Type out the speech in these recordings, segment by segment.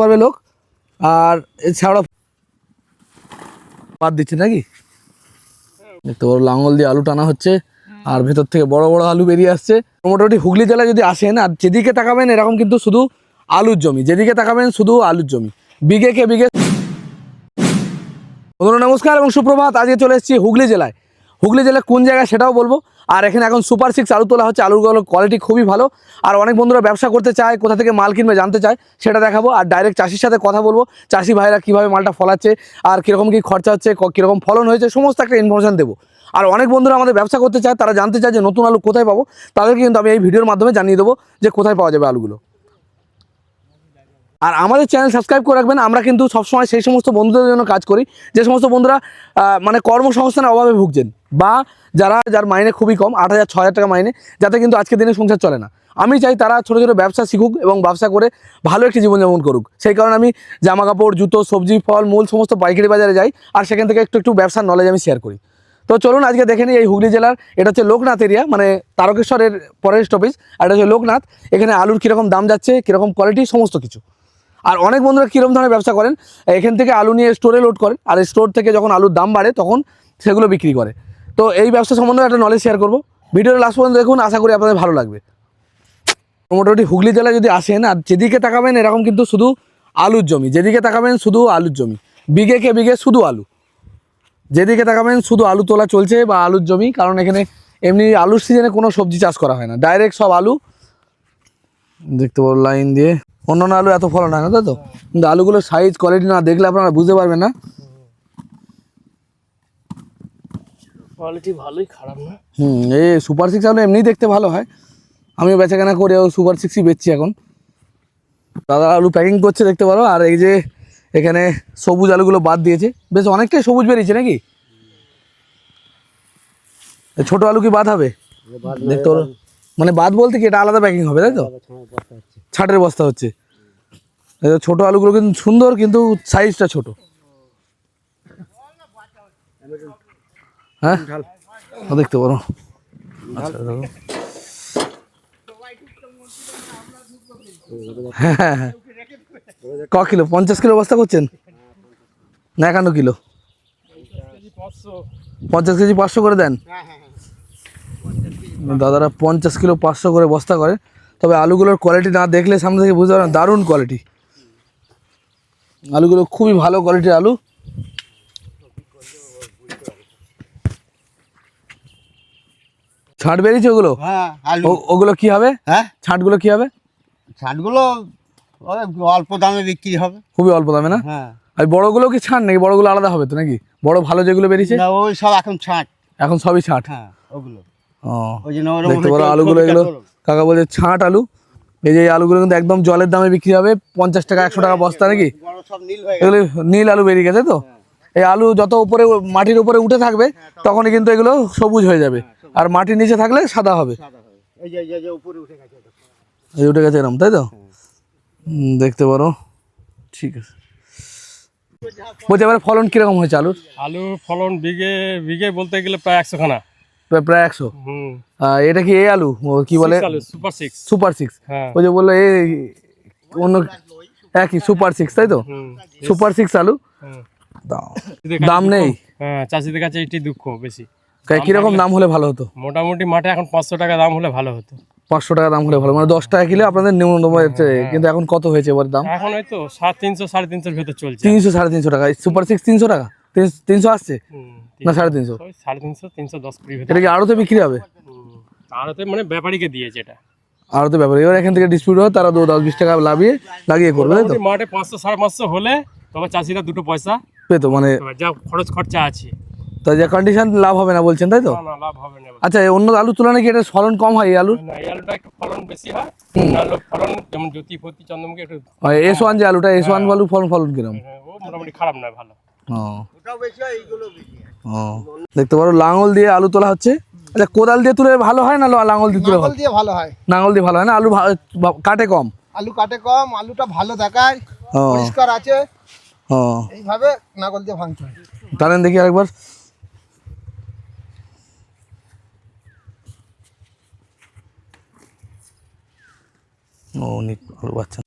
পারবে লোক। আর এছাড়া বাদ দিচ্ছে নাকি? দেখতে পারো লাঙল দিয়ে আলু টানা হচ্ছে। আর ভেতর থেকে বড় বড় আলু বেরিয়ে আসছে। মোটামুটি হুগলি জেলায় যদি আসেন, আর যেদিকে তাকাবেন, এরকম কিন্তু শুধু আলুর জমি। যেদিকে তাকাবেন, শুধু আলুর জমি। বিঘে কে বিঘে। নমস্কার এবং সুপ্রভাত। আজকে চলে এসেছি হুগলি জেলায়। হুগলি জেলায় কোন জায়গায় সেটাও বলব। আর এখানে এখন সুপার সিক্স আলু তোলা হচ্ছে আলুগুলোর কোয়ালিটি খুবই ভালো। আর অনেক বন্ধুরা ব্যবসা করতে চায়, কোথা থেকে মাল কিনবে জানতে চায়, সেটা দেখাবো। আর ডাইরেক্ট চাষির সাথে কথা বলব, চাষি ভাইরা কীভাবে মালটা ফলাচ্ছে, আর কীরকম কী খরচা হচ্ছে কীরকম ফলন হয়েছে, সমস্ত একটা ইনফরমেশান দেবো। আর অনেক বন্ধুরা আমাদের ব্যবসা করতে চায়, তারা জানতে চায় যে নতুন আলু কোথায় পাবো, তাদেরকে কিন্তু আমি এই ভিডিওর মাধ্যমে জানিয়ে দেবো যে কোথায় পাওয়া যাবে আলুগুলো। আর আমাদের চ্যানেল সাবস্ক্রাইব করে রাখবেন, আমরা কিন্তু সবসময় সেই সমস্ত বন্ধুদের জন্য কাজ করি, যে সমস্ত বন্ধুরা মানে কর্মসংস্থানের অভাবে ভুগছেন। বা যারা, যার মাইনে খুবই কম, আট হাজার ছ হাজার টাকা মাইনে, যাতে কিন্তু আজকের দিনে সংসার চলে না। আমি চাই তারা ছোটো ছোটো ব্যবসা শিখুক এবং ব্যবসা করে ভালো একটি জীবনযাপন করুক। সেই কারণে আমি জামা কাপড় জুতো, সবজি, ফল, মূল সমস্ত পাইকারি বাজারে যাই আর সেখান থেকে একটু একটু ব্যবসার নলেজ আমি শেয়ার করি। তো চলুন আজকে দেখে নিই এই হুগলি জেলার, এটা হচ্ছে লোকনাথ এরিয়া মানে তারকেশ্বরের পরের স্টপেজ আর এটা হচ্ছে লোকনাথ। এখানে আলুর কীরকম দাম যাচ্ছে, কীরকম কোয়ালিটি সমস্ত কিছু। আর অনেক বন্ধুরা কীরকম ধরনের ব্যবসা করেন, এখান থেকে আলু নিয়ে স্টোরে লোড করেন, আর স্টোর থেকে যখন আলুর দাম বাড়ে, তখন সেগুলো বিক্রি করে। তো এই ব্যবসা সম্বন্ধে একটা নলেজ শেয়ার করব। ভিডিওর লাস্ট পর্যন্ত দেখুন, আশা করি আপনাদের ভালো লাগবে। মোটামুটি হুগলি জেলায় যদি আসেন, আর যেদিকে তাকাবেন, এরকম কিন্তু শুধু আলুর জমি। যেদিকে তাকাবেন, শুধু আলুর জমি। বিঘে কে বিঘে শুধু আলু। যেদিকে তাকাবেন, শুধু আলু তোলা চলছে বা আলুর জমি, কারণ এখানে এমনি আলুর সিজনে কোনো সবজি চাষ করা হয় না। ডাইরেক্ট সব আলু। দেখতে পাবো লাইন দিয়ে। অন্যান্য আলু এত ফলন হয় না, তাই তো? কিন্তু আলুগুলোর সাইজ কোয়ালিটি না দেখলে আপনারা বুঝতে পারবেন না। কোয়ালিটি ভালোই খারাপ না। হুম এই সুপার সিক্স আলু এমনিই দেখতে ভালো হয়। আমিও বেচাকেনা করে ও সুপার সিক্সই বেচছি এখন। দাদা আলু প্যাকিং করছে, দেখতে পারো। আর এই যে এখানে সবুজ আলুগুলো বাদ দিয়েছে। বেশ অনেকটাই সবুজ বেরিয়েছে নাকি? ছোট আলু কি বাদ হবে? দেখতে পারো। মানে বাদ বলতে কি এটা আলাদা প্যাকিং হবে, তাই তো? ছাটের বস্তা হচ্ছে। ছোট আলুগুলো কিন্তু সুন্দর, কিন্তু সাইজটা ছোট। হ্যাঁ? দেখতে পারো। আচ্ছা হ্যাঁ হ্যাঁ হ্যাঁ ক কিলো? পঞ্চাশ কিলো বস্তা করছেন? না একান্ন কিলো। পঞ্চাশ কেজি পাঁচশো করে দেন? দাদারা পঞ্চাশ কিলো পাঁচশো করে বস্তা করে। তবে আলুগুলোর কোয়ালিটি না দেখলে সামনে থেকে বুঝতে পারেন দারুণ কোয়ালিটি আলুগুলো খুবই ভালো কোয়ালিটির আলু। ছাট বেরিয়েছে ওগুলো? হ্যাঁ আলু। ওগুলো কি হবে? হ্যাঁ? ছাটগুলো কি হবে? ছাটগুলো অল্প দামে বিক্রি হবে। খুবই অল্প দামে না? হ্যাঁ। আর বড়গুলো কি ছাড় নাকি? বড়গুলো আলাদা হবে তো নাকি? বড় ভালো যেগুলো বেরিয়েছে? না ওই সব এখন ছাট এখন সবই ছাট হ্যাঁ ওগুলো। ও ওই জন্য দেখতে পারো আলুগুলো এগুলো। কাকা বলছে ছাট আলু। এই যে আলুগুলো কিন্তু একদম জলের দামে বিক্রি হবে। পঞ্চাশ টাকা একশো টাকা বস্তা নাকি? হয়ে এগুলো নীল আলু বেরিয়ে গেছে তো? এই আলু যত উপরে মাটির উপরে উঠে থাকবে তখনই কিন্তু এগুলো সবুজ হয়ে যাবে। আর মাটির নিচে থাকলে সাদা হবে। সাদা এই যে এই যে- এই যে উপরে উঠে গেছে এটা। এই উঠে গেছে এরকম তাই তো? দেখতে পারো। ঠিক আছে। বলছি এবারে ফলন কীরকম হয়েছে আলুর? আলু ফলন বিঘে বিঘে বলতে গেলে প্রায় একশো খানা প্রায় একশো? এটা কি এই আলু? ও কি বলে? আলু সুপার সিক্স সুপার সিক্স হ্যাঁ। ওই যে বলল এই অন্য একই সুপার সিক্স তাই তো? সুপার সিক্স আলু? দাম নেই। হ্যাঁ চাষিদের কাছে এটি দুঃখ বেশি। কীরকম দাম হলে ভালো হতো? মোটামুটি মাঠে এখন পাঁচশো টাকা দাম হলে ভালো হতো। পাঁচশো টাকা দাম হলে ভালো। মানে দশ টাকা কিলো আপনাদের ন্যূনতম হচ্ছে কিন্তু এখন কত হয়েছে এবার দাম? এখন হয়তো সাত তিনশো সাড়ে তিনশোর ভেতর চলছে। তিনশো সাড়ে তিনশো টাকা। সুপার সিক্স তিনশো টাকা? তিন- তিনশো আসছে? না সাড়ে তিনশো? সাড়ে তিনশো তিনশো দশ কুড়ি এটা কি আড়তে বিক্রি হবে? আড়তে মানে ব্যাপারীকে দিয়েছে এটা। আড়তে ব্যাপারে। এবার এখান থেকে ডিসপিউট হয় তারা দু দশ বিশ টাকা লাভিয়ে লাগিয়ে করবে তো? মাঠে পাঁচশো সাড়ে পাঁচশো হলে তবে চাষিরা দুটো পয়সা পেতো মানে যা খরচ খরচা আছে। তা যে কন্ডিশন লাভ হবে না বলছেন তাই তো? না না লাভ হবে না। আচ্ছা অন্য আলুর তুলনায় কি এটা ফলন কম হয় এই আলুর? না এই আলুটা একটু ফলন বেশি হয়। আলু ফলন যেমন জ্যোতি ফতি চন্দ্রমুখী একটু এস ওয়ান যে আলুটা এস ওয়ান আলু ফলন ফলন কিরম? হ্যাঁ, ও মোটামুটি খারাপ নয় ভালো। ও। ওটাও বেশি হয় এইগুলো বেশি ও। দেখতে পারো লাঙল দিয়ে আলু তোলা হচ্ছে। আচ্ছা কোদাল দিয়ে তুলে ভালো হয় না লা- লাঙল দিয়ে তুলে ভালো? দিয়ে ভালো হয়। লাঙল দিয়ে ভালো হয় না? আলু কাটে কম? আলু কাটে কম আলুটা ভালো দেখায় পরিষ্কার আছে। ও। এইভাবে নাঙ্গল দিয়ে ভাঙতে হয়। টানেন দেখি আরেকবার। ও আলু বাচ্চা।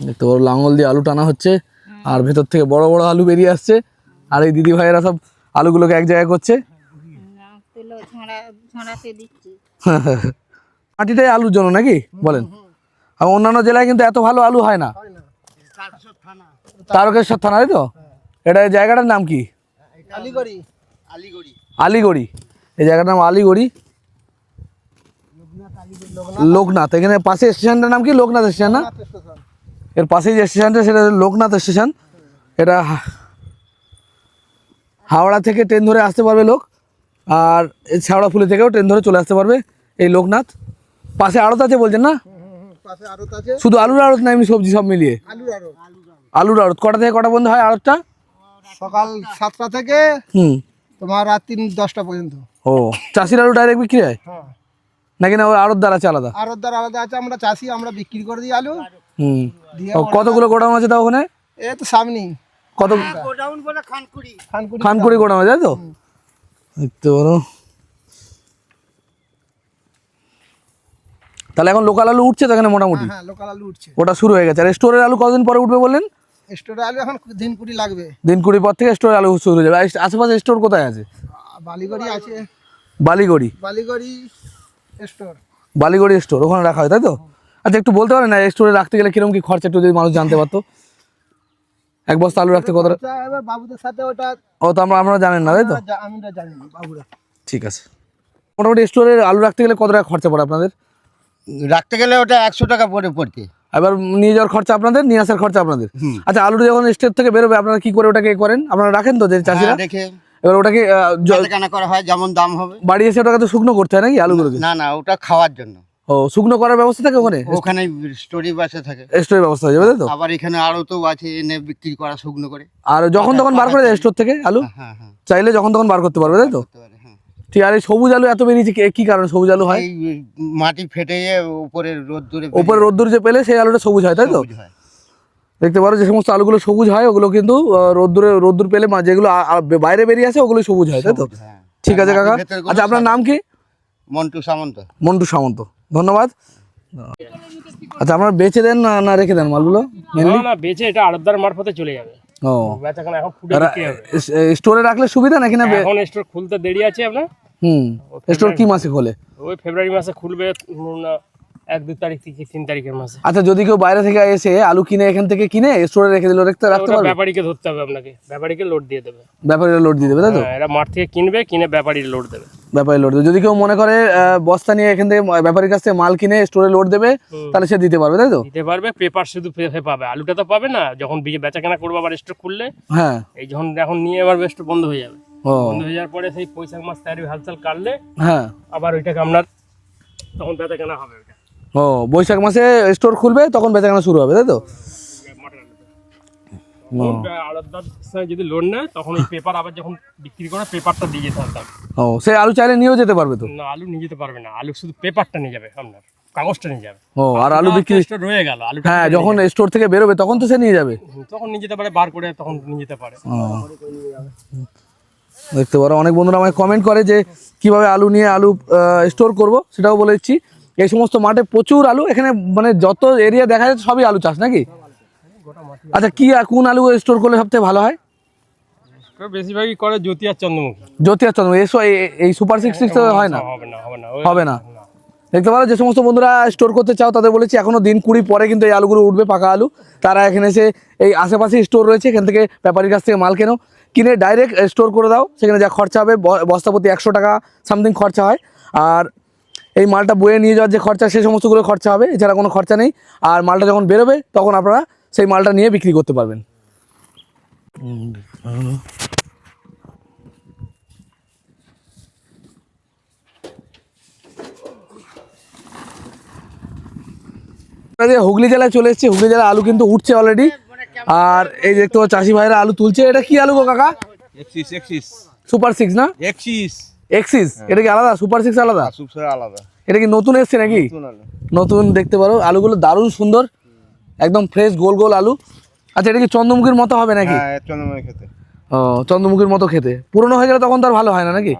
দেখতে পারো লাঙল দিয়ে আলু টানা হচ্ছে। আর ভেতর থেকে বড় বড় আলু বেরিয়ে আসছে। আর এই দিদি ভাইয়েরা সব আলুগুলোকে এক জায়গায় করছে। মাটিটাই আলুর জন্য নাকি? বলেন। আর অন্যান্য জেলায় কিন্তু এত ভালো আলু হয় না। তারকেশ্বর থানা তাই তো? এটা এই জায়গাটার নাম কি? আলিগড়ি। আলিগড়ি। এই জায়গাটার নাম আলিগড়ি। লোকনাথ এখানে পাশে স্টেশনটার নাম কি? লোকনাথ স্টেশন না? এর পাশে যে স্টেশনটা সেটা লোকনাথ স্টেশন। এটা হাওড়া থেকে ট্রেন ধরে আসতে পারবে লোক আর এই ছাওড়াফুলি থেকেও ট্রেন ধরে চলে আসতে পারবে এই লোকনাথ। পাশে আড়ত আছে বলছেন না? পাশে আড়ত আছে। শুধু আলুর আড়ত না এমনি সবজি সব মিলিয়ে? আলুর আড়ত। আলুর আড়ত। কটা থেকে কটা বন্ধ হয় আড়তটা? সকাল সাতটা থেকে হুম। তোমার রাত তিন দশটা পর্যন্ত। ও চাষির আলু ডাইরেক্ট বিক্রি হয়? হ্যাঁ। নাকি না ওর আড়ত দ্বারা আছে আলাদা? আড়তদার আলাদা আছে আমরা চাষি আমরা বিক্রি করে দিই আলু। হুম। ও কতগুলো গোডাউন আছে তা ওখানে? এ তো সামনেই কত গোডাউন বলে খানকুড়ি। খানকুড়ি গোডাউন আছে তাই তো? দেখতে পারো। তাহলে এখন লোকাল আলু উঠছে তো এখানে মোটামুটি? হ্যাঁ লোকাল আলু উঠছে। ওটা শুরু হয়ে গেছে। আর স্টোরের আলু কতদিন পরে উঠবে বললেন? স্টোরে আলু এখন দিন কুড়ি লাগবে। দিন কুড়ি পর থেকে স্টোরের আলু শুরু হয়ে যাবে। আশেপাশে স্টোর কোথায় আছে? বালিগড়ি আছে। বালিগড়ি? বালিগড়ি স্টোর। বালিগড়ি স্টোর ওখানে রাখা হয় তাই তো? আচ্ছা একটু বলতে পারেন না স্টোরে রাখতে গেলে কীরকম কি খরচা একটু যদি মানুষ জানতে পারতো? এক বস্তা আলু রাখতে কত আচ্ছা, এবার বাবুদের সাথে ওটা ও তো আমরা আপনারা জানেন না তাই তো? আমি জানি না, বাবুরা। ঠিক আছে। মোটামুটি স্টোরে আলু রাখতে গেলে কত টাকা খরচা পড়ে আপনাদের? রাখতে গেলে ওটা একশো টাকা পরে পড়তে এবার নিয়ে যাওয়ার খরচা আপনাদের নিয়ে আসার খরচা আপনাদের। আচ্ছা আলুটা যখন স্টেট থেকে বেরোবে আপনারা কি করে ওটাকে করেন? আপনারা রাখেন তো যে চাষিরা? হ্যাঁ, দেখে। এবার ওটাকে করা হয় যেমন দাম হবে। বাড়ি এসে ওটাকে তো শুকনো করতে হয় নাকি আলুগুলোকে? না না ওটা খাওয়ার জন্য। ও শুকনো করার ব্যবস্থা থাকে ওখানে? ওখানে স্টোরি বাসে থাকে। স্টোরের ব্যবস্থা হয়ে যাবে তো? আবার এখানে আরও তো আছে এনে বিক্রি করা শুকনো করে। আর যখন তখন বার করে দেয় স্টোর থেকে আলু? হ্যাঁ হ্যাঁ। চাইলে যখন তখন বার করতে পারবে তাই তো। ঠিক আর এই সবুজ আলু এত বেরিয়েছে কি- কারণে সবুজ আলু হয়? মাটি ফেটে উপরে রোদ দূরে উপরে রোদ্দুর যে পেলে সেই আলুটা সবুজ হয় তাই তো? দেখতে পারো যে সমস্ত আলুগুলো সবুজ হয় ওগুলো কিন্তু রোদ্দুরে রোদ্দুর পেলে যেগুলো বাইরে বেরিয়ে আসে ওগুলো সবুজ হয় তাই তো? হ্যাঁ। ঠিক আছে কাকা। আচ্ছা আপনার। নাম কি? মন্টু সামন্ত। মন্টু সামন্ত। ধন্যবাদ। আচ্ছা আপনারা বেচে দেন না না রেখে দেন মালগুলো? না না বেচে এটা আড়তদার মারফতে চলে যাবে। ও। এখন স্টোরে রাখলে সুবিধা নাকি না এখন স্টোর খুলতে দেরি আছে আপনার? হুম স্টোর কি মাসে খোলে? ওই ফেব্রুয়ারি মাসে খুলবে না, এক দু তারিখ থেকে তিন তারিখের মাসে। আচ্ছা যদি কেউ বাইরে থেকে এসে আলু কিনে এখান থেকে কিনে স্টোরে রেখে দিল রাখতে রাখতে পারবে? ব্যাপারীকে ধরতে হবে আপনাকে। ব্যাপারীকে লোড দিয়ে দেবে। ব্যাপারীরা লোড দিয়ে দেবে তাই তো? হ্যাঁ এরা মাঠ থেকে কিনবে কিনে ব্যাপারীর লোড দেবে। ব্যাপারী লোড দেবে। যদি কেউ মনে করে বস্তা নিয়ে এখান থেকে ব্যাপারীর কাছ থেকে মাল কিনে স্টোরে লোড দেবে তাহলে সে দিতে পারবে তাই তো? দিতে পারবে পেপার শুধু পাবে। আলুটা তো পাবে না যখন বিয়ে বেচাকেনা করব আবার স্টোর খুললে হ্যাঁ। এই যখন এখন নিয়ে আবার স্টোর বন্ধ হয়ে যাবে। বন্ধ হয়ে যাওয়ার পরে সেই পয়সা মাস তারি হালচাল কাটলে হ্যাঁ। আবার ওইটাকে আপনার তখন বেচাকেনা হবে ওইটা। ও বৈশাখ মাসে স্টোর খুলবে তখন বেচাকেনা শুরু হবে তাই তো? যদি লোন নেয় তখন ওই পেপার আবার যখন বিক্রি করে পেপারটা দিয়ে যেতে হবে ও সে আলু চাইলে নিয়েও যেতে পারবে তো? না আলু নিয়ে যেতে পারবে না। আলু শুধু পেপারটা নিয়ে যাবে আপনার কাগজটা নিয়ে যাবে। ও আর আলু বিক্রি স্টোর রয়ে গেল আলু হ্যাঁ যখন স্টোর থেকে বেরোবে তখন তো সে নিয়ে যাবে। তখন নিয়ে যেতে পারে বার করে তখন নিয়ে যেতে পারে। দেখতে পারো। অনেক বন্ধুরা আমায় কমেন্ট করে যে কীভাবে আলু নিয়ে আলু স্টোর করব সেটাও বলে দিচ্ছি এই সমস্ত মাঠে প্রচুর আলু এখানে মানে যত এরিয়া দেখা যাচ্ছে সবই আলু চাষ নাকি? আচ্ছা কি কোন আলু স্টোর করলে সবথেকে ভালো হয়? বেশিরভাগই করে জ্যোতি আর চন্দ্রমুখী। জ্যোতি আর চন্দ্র এসো এই- এই সুপার সিক্স সিক্স হয় না? হবে না দেখতে পারো যে সমস্ত বন্ধুরা স্টোর করতে চাও তাদের বলেছি এখনও দিন কুড়ি পরে কিন্তু এই আলুগুলো উঠবে পাকা আলু। তারা এখানে এসে এই আশেপাশে স্টোর রয়েছে এখান থেকে ব্যাপারীর কাছ থেকে মাল কেনো। কিনে ডাইরেক্ট স্টোর করে দাও। সেখানে যা খরচা হবে, ব- বস্তাপতি একশো টাকা সামথিং খরচা হয়। আর এই মালটা বয়ে নিয়ে যাওয়ার যে খরচা সেই সমস্তগুলো খরচা হবে, এছাড়া কোনো খরচা নেই। আর মালটা যখন বেরোবে, তখন আপনারা সেই মালটা নিয়ে বিক্রি করতে পারবেন। হুগলি জেলায় চলে এসেছি। হুগলি জেলায় আলু কিন্তু উঠছে অলরেডি আর এই দেখতে পাচ্ছ চাষি ভাইরা আলু তুলছে। এটা কি আলু গো কাকা? সুপার সিক্স না? এক্সিস এক্সিস এটা কি আলাদা? সুপার সিক্স আলাদা? আলাদা। এটা কি নতুন এসছে নাকি? নতুন দেখতে পারো। আলুগুলো দারুণ সুন্দর। একদম ফ্রেশ গোল গোল আলু। আচ্ছা এটা কি চন্দ্রমুখীর মতো হবে নাকি? হ্যাঁ খেতে। ও চন্দ্রমুখীর মতো খেতে। পুরনো হয়ে গেলে তখন তো আর ভালো হয় না নাকি?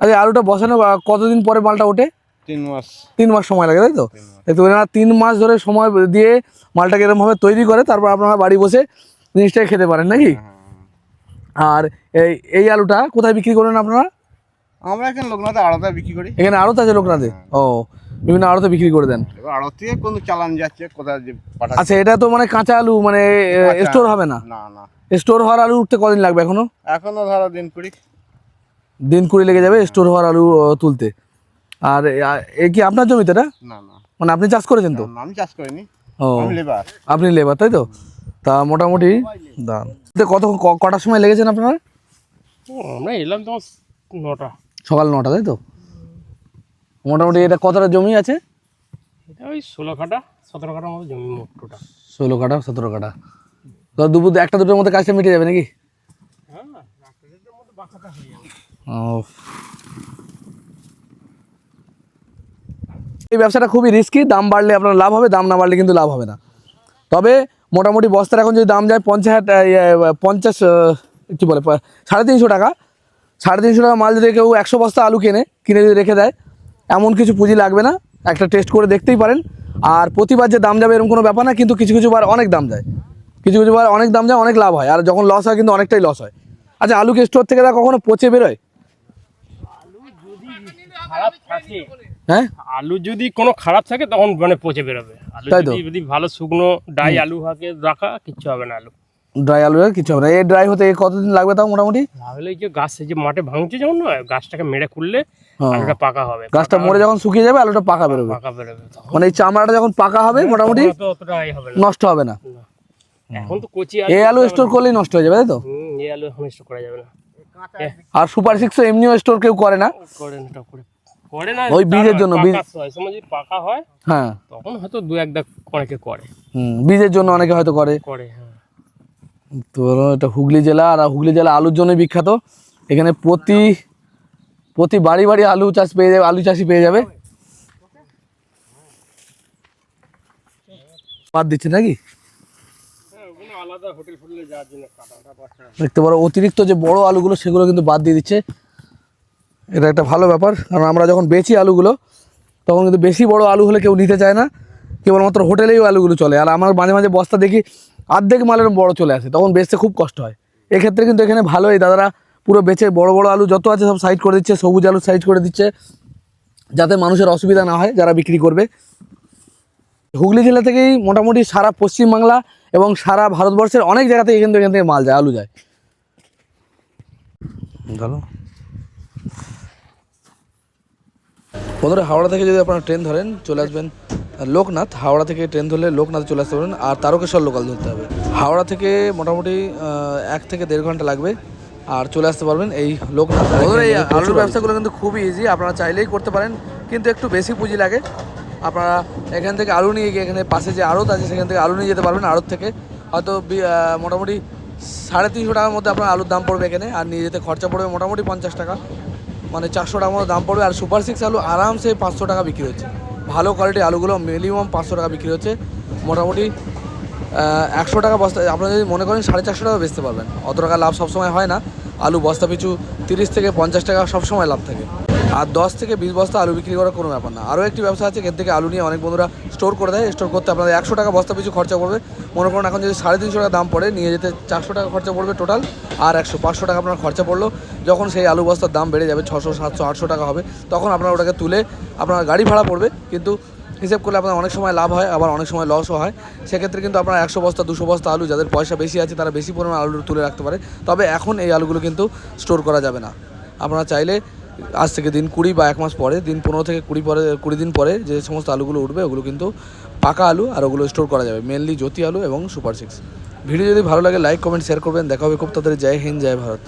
আচ্ছা আলুটা বসানো কতদিন পরে মালটা ওঠে? তিন মাস। তিন মাস সময় লাগে তাই তো? দেখতে পারেন তিন মাস ধরে সময় দিয়ে মালটাকে এরকমভাবে তৈরি করে তারপর আপনারা বাড়ি বসে জিনিসটাকে খেতে পারেন নাকি? আর এই এই আলুটা কোথায় বিক্রি করেন আপনারা? আমরা এখানে লোকনাথে আড়াতে বিক্রি করি। এখানে আড়ত আছে লোকনাথে? ও বিভিন্ন আড়তে বিক্রি করে দেন। এবার আড়ত থেকে কোনো চালান যাচ্ছে কোথায় আচ্ছা এটা তো মানে কাঁচা আলু মানে স্টোর হবে না? না না। স্টোর হওয়ার আলু উঠতে কদিন লাগবে এখনও? এখনও ধরো দিন কুড়ি। দিন কুড়ি লেগে যাবে স্টোর হওয়ার আলু তুলতে। আর এ- কি আপনার জমিতে এটা না না। মানে আপনি চাষ করেছেন তো? আমি চাষ করিনি। ও। লেবার আপনি লেবার তাই তো? তা মোটামুটি দাম। কত কটার সময় লেগেছেন আপনার? আমরা এলাম তোমার নটা। সকাল নটা তাই তো? মোটামুটি এটা কতটা জমি আছে? এটা ওই ষোলো কাটা সতেরো কাটার মতো জমি মোট টোটাল। ষোলো কাটা সতেরো কাটা তো দুপুর একটা দুটোর মধ্যে কাজটা মিটে যাবে নাকি? হ্যাঁ ও। এই ব্যবসাটা খুবই রিস্কি দাম বাড়লে আপনার লাভ হবে দাম না বাড়লে কিন্তু লাভ হবে না। তবে মোটামুটি বস্তার এখন যদি দাম যায় পঞ্চাশ ইয়ে, পঞ্চাশ কী বলে সাড়ে তিনশো টাকা। সাড়ে তিনশো টাকা মাল যদি কেউ একশো বস্তা আলু কেনে কিনে যদি রেখে দেয় এমন কিছু পুঁজি লাগবে না একটা টেস্ট করে দেখতেই পারেন। আর প্রতিবার যে দাম যাবে এরকম কোনো ব্যাপার না কিন্তু কিছু কিছু বার অনেক দাম যায়। কিছু কিছু বার অনেক দাম যায় অনেক লাভ হয় আর যখন লস হয় কিন্তু অনেকটাই লস হয়। আচ্ছা আলুকে স্টোর থেকে দেওয়া কখনো পচে বেরোয়? হ্যাঁ? আলু যদি কোনো খারাপ থাকে তখন মানে পচে বেরোবে। আলু তাই তো। যদি যদি ভালো শুকনো ডাই আলু হাকে রাখা কিচ্ছু হবে না আলু। ড্রাই আলু কিছু হবে না। এই ড্রাই হতে কতদিন লাগবে তাও মোটামুটি? তাহলে এই যে গাছ এই যে মাঠে ভাঙছে যেমন না গাছটাকে মেরে খুললে হ্যাঁ। আলুটা পাকা হবে। গাছটা মরে যখন শুকিয়ে যাবে আলুটা পাকা বেরোবে। পাকা বেরোবে। তখন মানে এই চামড়াটা যখন পাকা হবে মোটামুটি তো অতটা ইয়ে হবে না। নষ্ট হবে না। এখন তো কচি এই আলু স্টোর করলেই নষ্ট হয়ে যাবে তাই তো? হুম এই আলু এখন স্টোর করা যাবে না। আর সুপার সিক্স এমনিও স্টোর কেউ করে না? করে না এটা করে। করে না ওই বীজের জন্য, বীজ- হয়, সময় যদি পাকা হয় হ্যাঁ। তখন হয়তো দু এক দাগ অনেকে করে। হুম বীজের জন্য অনেকে হয়তো করে। করে হ্যাঁ। তো এটা হুগলি জেলা আর হুগলি জেলা আলুর জন্যই বিখ্যাত। এখানে প্রতি প্রতি বাড়ি বাড়ি আলু চাষ পেয়ে যাবে আলু চাষি পেয়ে যাবে। বাদ দিচ্ছে নাকি? হ্যাঁ জন্য দেখতে পারো অতিরিক্ত যে বড় আলুগুলো সেগুলো কিন্তু বাদ দিয়ে দিচ্ছে। এটা একটা ভালো ব্যাপার। কারণ আমরা যখন বেচি আলুগুলো, তখন কিন্তু বেশি বড় আলু হলে কেউ নিতে চায় না। কেবলমাত্র হোটেলেই আলুগুলো চলে। আর আমার মাঝে মাঝে বস্তা দেখি, অর্ধেক মালের বড় চলে আসে, তখন বেচতে খুব কষ্ট হয়। এক্ষেত্রে কিন্তু এখানে ভালো, এই দাদারা পুরো বেচে বড় বড় আলু যত আছে সব সাইড করে দিচ্ছে, সবুজ আলু সাইড করে দিচ্ছে, যাতে মানুষের অসুবিধা না হয় যারা বিক্রি করবে। হুগলি জেলা থেকেই মোটামুটি সারা পশ্চিমবাংলা এবং সারা ভারতবর্ষের অনেক জায়গা থেকে কিন্তু এখান থেকে মাল যায়, আলু যায়। ভালো বন্ধুরা হাওড়া থেকে যদি আপনারা ট্রেন ধরেন চলে আসবেন লোকনাথ। হাওড়া থেকে ট্রেন ধরলে লোকনাথ চলে আসতে পারবেন আর তারকেশ্বর লোকাল ধরতে হবে। হাওড়া থেকে মোটামুটি এক থেকে দেড় ঘণ্টা লাগবে। আর চলে আসতে পারবেন এই লোকনাথ বন্ধুরা এই আলুর ব্যবসাগুলো কিন্তু খুবই ইজি আপনারা চাইলেই করতে পারেন কিন্তু একটু বেশি পুঁজি লাগে। আপনারা এখান থেকে আলু নিয়ে গিয়ে এখানে পাশে যে আড়ত আছে সেখান থেকে আলু নিয়ে যেতে পারবেন আড়ত থেকে। হয়তো মোটামুটি সাড়ে তিনশো টাকার মধ্যে আপনার আলুর দাম পড়বে এখানে। আর নিয়ে যেতে খরচা পড়বে মোটামুটি পঞ্চাশ টাকা। মানে চারশো টাকার মতো দাম পড়বে। আর সুপার সিক্স আলু আরামসে পাঁচশো টাকা বিক্রি হচ্ছে। ভালো কোয়ালিটির আলুগুলো মিনিমাম পাঁচশো টাকা বিক্রি হচ্ছে। মোটামুটি একশো টাকা বস্তা, আপনারা যদি মনে করেন সাড়ে চারশো টাকা বেচতে পারবেন। অত টাকা লাভ সবসময় হয় না। আলু বস্তা পিছু তিরিশ থেকে পঞ্চাশ টাকা সবসময় লাভ থাকে। আর দশ থেকে বিশ বস্তা আলু বিক্রি করার কোনো ব্যাপার না। আরও একটি ব্যবসা আছে এখান থেকে আলু নিয়ে অনেক বন্ধুরা স্টোর করে দেয়, স্টোর করতে আপনাদের একশো টাকা বস্তা পিছু খরচা পড়বে। মনে করুন এখন যদি সাড়ে তিনশো টাকা দাম পড়ে, নিয়ে যেতে চারশো টাকা খরচা পড়বে টোটাল আর একশো, পাঁচশো টাকা আপনার খরচা পড়ল। যখন সেই আলু বস্তার দাম বেড়ে যাবে, ছশো, সাতশো, আটশো টাকা হবে, তখন আপনার ওটাকে তুলে আপনার গাড়ি ভাড়া পড়বে, কিন্তু হিসেব করলে আপনার অনেক সময় লাভ হয়, আবার অনেক সময় লসও হয়। সেক্ষেত্রে কিন্তু আপনার একশো বস্তা, দুশো বস্তা আলু, যাদের পয়সা বেশি আছে, তারা বেশি পরিমাণ আলু তুলে রাখতে পারে। তবে এখন এই আলুগুলো কিন্তু স্টোর করা যাবে না। আপনারা চাইলে আজ থেকে দিন কুড়ি বা এক মাস পরে, দিন পনেরো থেকে কুড়ি পরে, কুড়ি দিন পরে যে সমস্ত আলুগুলো উঠবে, ওগুলো কিন্তু পাকা আলু আর ওগুলো স্টোর করা যাবে। মেনলি জ্যোতি আলু এবং সুপার সিক্স ভিডিও যদি ভালো লাগে লাইক কমেন্ট শেয়ার করবেন। দেখা হবে খুব তাড়াতাড়ি। জয় হিন্দ, জয় ভারত।